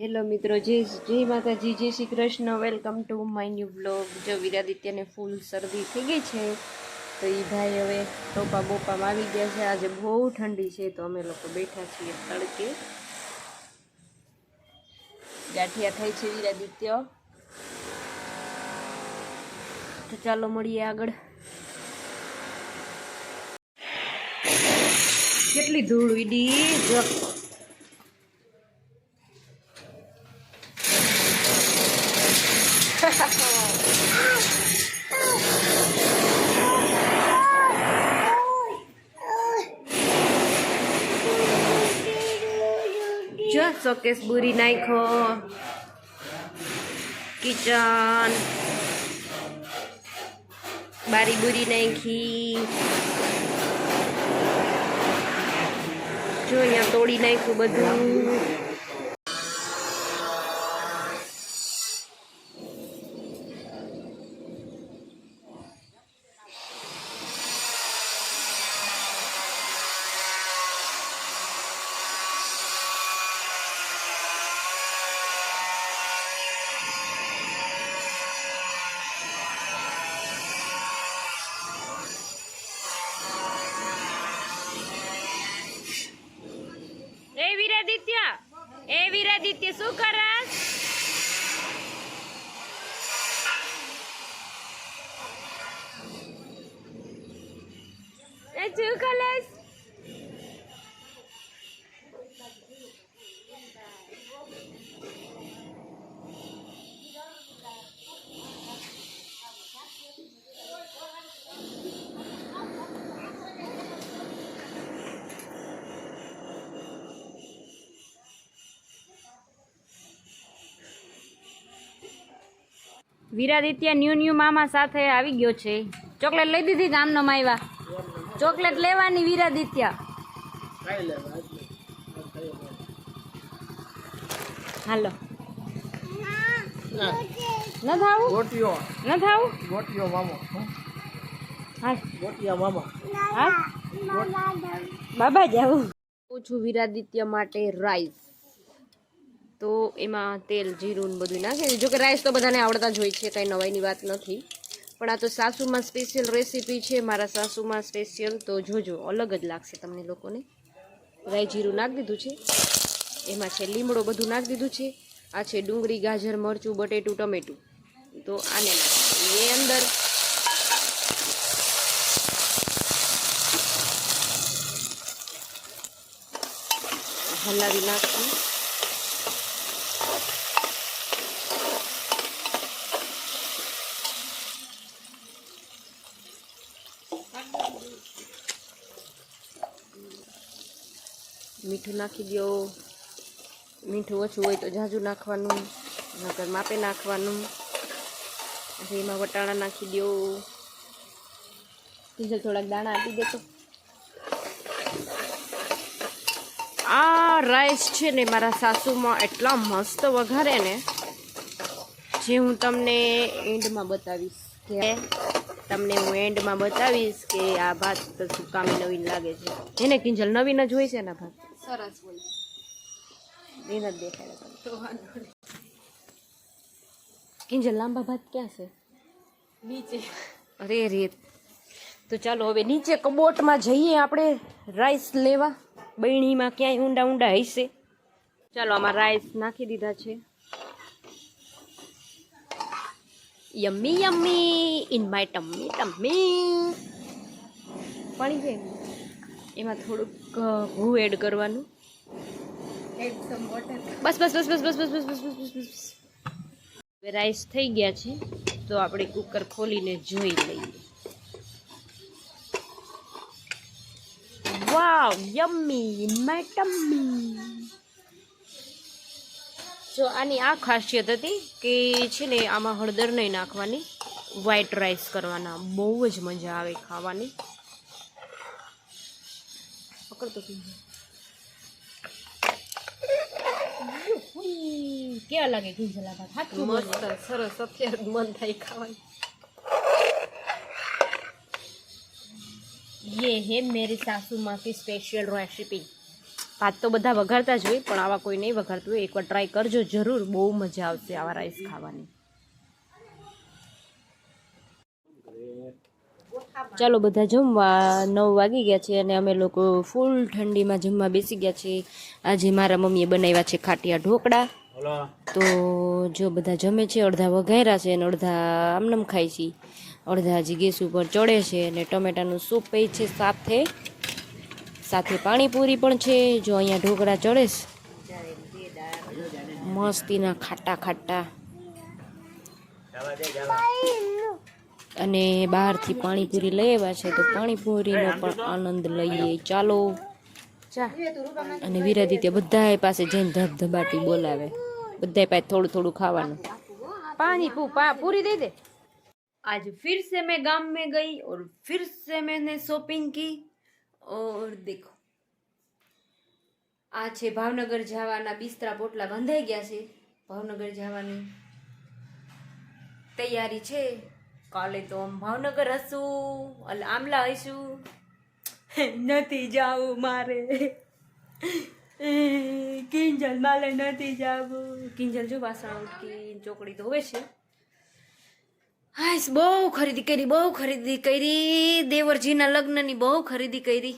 Hello મિત્રો. જય જય માતાજી. જય Shri Krishna. Welcome to my new blog જો વિરાદિત્યને ફૂલ શરદી થઈ ગઈ છે, તો એ ભાઈ હવે ટોપા બોપામાં આવી ગયા છે. આજે બહુ ઠંડી છે, તો અમે લોકો બેઠા છીએ તડકે. ગાંઠિયા થાય છે વિરાદિત્ય. તો ચાલો મળીએ આગળ. કેટલી ધૂળ ઉડી શોકેસ બુરી નાખો કિચન બારી બુરી નાખી જો અહીંયા તોડી નાખ્યું બધું. વીરાદિત્ય એ વીરાદિત્ય શું કરસ? શું કરસ? વિરાદિત્ય ન્યુ ન્યુ મામા સાથે આવી ગયો છે. ચોકલેટ લઈ દીધી ગામનો માયવા. ચોકલેટ લેવાની વિરાદિત્ય. હાલો. ન થાવું? ગોટીઓ ન થાવું? ગોટીઓ મામો. હાલ ગોટિયા મામા. હા? બાબા જાવું છું વિરાદિત્ય માટે રાઈસ તો એમાં તેલ, જીરું બધું નાખે. જો કે રાઈસ તો બધાને આવડતા જ હોય છે, કાંઈ નવાઈની વાત નથી. પણ આ તો સાસુમાં સ્પેશિયલ રેસીપી છે, મારા સાસુમાં સ્પેશિયલ તો જોજો, અલગ જ લાગશે તમને લોકોને. રાઈ જીરું નાખી દીધું છે. એમાં છે લીમડો બધું નાખી દીધું છે. આ છે ડુંગળી, ગાજર, મરચું, બટેટું, ટમેટું. તો આને એ અંદર હલાવી નાખી મીઠું નાખી દો. મીઠું ઓછું હોય તો ઝાઝુ નાખવાનું, નકર માપે નાખવાનું. પછી એમાં વટાણા નાખી દો. ડીઝલ થોડાક દાણા આપી દેતો આ રાઈસ છે ને મારા સાસુમાં એટલા મસ્ત વઘારે ને, જે હું તમને એન્ડમાં બતાવીશ. કે તમને હું એન્ડમાં બતાવીશ કે આ ભાત શું સુકામી નવીન લાગે છે. એને કિંજલ નવીન જ હોય છે ને ભાત. સરસ બોલ. એને જ દેખાડે કિંજલ લાંબા ભાત ક્યાં છે? નીચે. અરે રે. તો ચાલો હવે નીચે કબોટમાં જઈએ આપણે રાઈસ લેવા. બૈણીમાં ક્યાંય ઊંડા ઊંડા હશે. ચાલો આમાં રાઈસ નાખી દીધા છે. Yummy yummy in my tummy tummy પાણી છે એમાં થોડુંક ઘઉં એડ કરવાનું. બસ બસ બસ બસ બસ બસ બસ બસ બસ બસ. બસ રાઈસ થઈ ગયા છે તો આપણે કુકર ખોલીને જોઈ લઈએ. Wow yummy in my tummy જો આની આ ખાસિયત હતી કે છે ને આમાં હળદર નહીં નાખવાની વ્હાઈટ રાઈસ કરવાના બહુ જ મજા આવે ખાવાની પકડતો કિંજલ. ઉઈ, કેવા લાગે કિંજલા ભાત હાચું બોલ. મસ્ત સરસ અત્યારે જ મન થાય ખાવાનું ये है मेरी सासू माँ की स्पेशल रेसिपी ભાત તો બધા વઘારતા જ હોય પણ આવા કોઈ નહીં વઘારતું હોય. એકવાર ટ્રાય કરજો જરૂર બહુ મજા આવશે આવા રાઈસ ખાવાની. ચાલો બધા જમવા નવ વાગી ગયા છે અને અમે લોકો ફૂલ ઠંડીમાં જમવા બેસી ગયા છે. આજે મારા મમ્મીએ બનાવ્યા છે ખાટિયા ઢોકળા. તો જો બધા જમે છે અડધા વઘાર્યા છે અને અડધા આમનમ ખાય છે. અડધા હજી ગેસ ઉપર ચડે છે અને ટમેટાનું સૂપ પી છે સાથે સાથે પાણીપુરી પણ છે જો અહીંયા ઢોકળા ચડે છે મસ્તીના ખાટા ખાટા અને બહારથી પાણીપુરી લઈ આવ્યા છે તો પાણીપુરીનો પણ આનંદ લઈએ ચાલો ચા અને વિરાદિત્ય બધાય પાસે જઈને ધબધબાટી બોલાવે બધાય પાસે થોડું થોડું ખાવાનું પાણી પુ પા પૂરી દे दे आज फिर से मैं गांव में गई और फिर से मैंने शॉपिंग की ઓર દેખો. આ છે ભાવનગર જવાના બિસ્તરા પોટલા બંધાઈ ગયા છે. ભાવનગર જવાની તૈયારી છે. કાલે તો આમ ભાવનગર હશું, અલ આમલા હશું નથી જાવું મારે. કિંજલ માલે નથી જાવું. કિંજલ જો વાસણ ઉઠકી ચોકડી ધોવે છે. હાઈસ બહુ ખરીદી કરી બહુ ખરીદી કરી. દેવરજીના લગ્નની બહુ ખરીદી કરી.